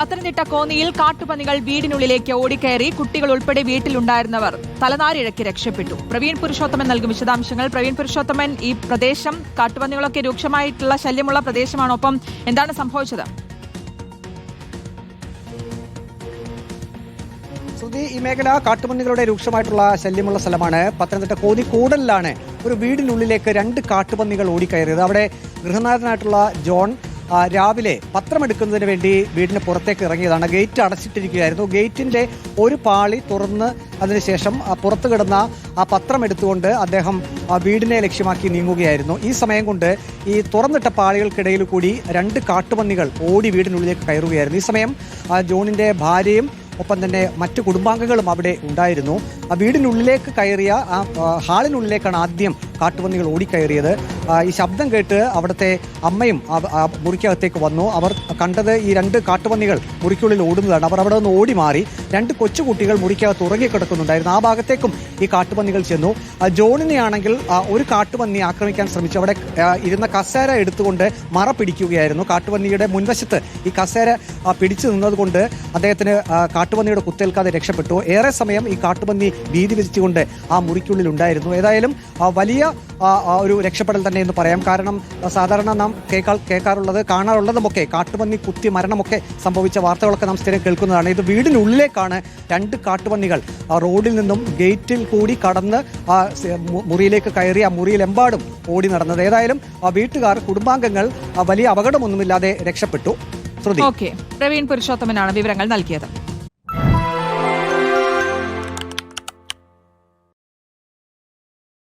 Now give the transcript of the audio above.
പത്തനംതിട്ട കോന്നിയിൽ കാട്ടുപന്നികൾ വീടിനുള്ളിലേക്ക് ഓടിക്കയറി കുട്ടികൾ ഉൾപ്പെടെ വീട്ടിലുണ്ടായിരുന്നവർ തലനാരിഴക്കി രക്ഷപ്പെട്ടു. പ്രവീൺ പുരുഷോത്തമൻ നൽകും വിശദാംശങ്ങൾ. പ്രവീൺ പുരുഷോത്തമൻ ഈ പ്രദേശം കാട്ടുപന്നികളൊക്കെ രൂക്ഷമായിട്ടുള്ള ശല്യമുള്ള പ്രദേശമാണ്? ഒപ്പം എന്താണ് സംഭവിച്ചത്? ശ്രുതി ഈ മേഖല കാട്ടുപന്നികളുടെ രൂക്ഷമായിട്ടുള്ള ശല്യമുള്ള സ്ഥലമാണ് പത്തനംതിട്ട കോതിക്കൂടലിലാണ് ഒരു വീടിനുള്ളിലേക്ക് രണ്ട് കാട്ടുപന്നികൾ ഓടിക്കയറിയത്. അവിടെ ഗൃഹനാഥനായിട്ടുള്ള ജോൺ രാവിലെ പത്രമെടുക്കുന്നതിന് വേണ്ടി വീടിന് പുറത്തേക്ക് ഇറങ്ങിയതാണ്. ഗേറ്റ് അടച്ചിട്ടിരിക്കുകയായിരുന്നു. ഗേറ്റിന്റെ ഒരു പാളി തുറന്ന് അതിനുശേഷം പുറത്തു കിടന്ന ആ പത്രം എടുത്തുകൊണ്ട് അദ്ദേഹം വീടിനെ ലക്ഷ്യമാക്കി നീങ്ങുകയായിരുന്നു. ഈ സമയം കൊണ്ട് ഈ തുറന്നിട്ട പാളികൾക്കിടയിൽ കൂടി രണ്ട് കാട്ടുപന്നികൾ ഓടി വീടിനുള്ളിലേക്ക് കയറുകയായിരുന്നു. ഈ സമയം ജോണിന്റെ ഭാര്യയും ഒപ്പം തന്നെ മറ്റു കുടുംബാംഗങ്ങളും അവിടെ ഉണ്ടായിരുന്നു. ആ വീടിനുള്ളിലേക്ക് കയറിയ ആ ഹാളിനുള്ളിലേക്കാണ് ആദ്യം കാട്ടുപന്നികൾ ഓടിക്കയറിയത്. ഈ ശബ്ദം കേട്ട് അവിടുത്തെ അമ്മയും മുറിക്കകത്തേക്ക് വന്നു. അവർ കണ്ടത് ഈ രണ്ട് കാട്ടുപന്നികൾ മുറിക്കുള്ളിൽ ഓടുന്നതാണ്. അവർ അവിടെ നിന്ന് ഓടി മാറി രണ്ട് കൊച്ചുകുട്ടികൾ മുറിക്കകത്ത് ഉറങ്ങിക്കിടക്കുന്നുണ്ടായിരുന്നു. ആ ഭാഗത്തേക്കും ഈ കാട്ടുപന്നികൾ ചെന്നു. ജോണിനെയാണെങ്കിൽ ഒരു കാട്ടുപന്നി ആക്രമിക്കാൻ ശ്രമിച്ചു. അവിടെ ഇരുന്ന കസേര എടുത്തുകൊണ്ട് മറ പിടിക്കുകയായിരുന്നു. കാട്ടുപന്നിയുടെ മുൻവശത്ത് ഈ കസേര പിടിച്ചു നിന്നതുകൊണ്ട് അദ്ദേഹത്തിന് കാട്ടുപന്നിയുടെ കുത്തേൽക്കാതെ രക്ഷപ്പെട്ടു. ഏറെ സമയം ഈ കാട്ടുപന്നി ഭീതി വിരിച്ചുകൊണ്ട് ആ മുറിക്കുള്ളിൽ ഉണ്ടായിരുന്നു. ഏതായാലും വലിയ ഒരു രക്ഷപ്പെടൽ തന്നെ എന്ന് പറയാം. കാരണം സാധാരണ നാം കേൾക്കാൾ കേൾക്കാറുള്ളത് കാണാറുള്ളതുമൊക്കെ കാട്ടുപന്നി കുത്തി മരണമൊക്കെ സംഭവിച്ച വാർത്തകളൊക്കെ നാം സ്ഥിരം കേൾക്കുന്നതാണ്. ഇത് വീടിനുള്ളിലേക്കാണ് രണ്ട് കാട്ടുപന്നികൾ റോഡിൽ നിന്നും ഗേറ്റിൽ കൂടി കടന്ന് ആ മുറിയിലേക്ക് കയറി ആ മുറിയിലെമ്പാടും ഓടി നടന്നത്. ഏതായാലും ആ വീട്ടുകാർ കുടുംബാംഗങ്ങൾ വലിയ അപകടമൊന്നുമില്ലാതെ രക്ഷപ്പെട്ടു. പ്രവീൺ പുരുഷോത്തമനാണ് വിവരങ്ങൾ നൽകിയത്.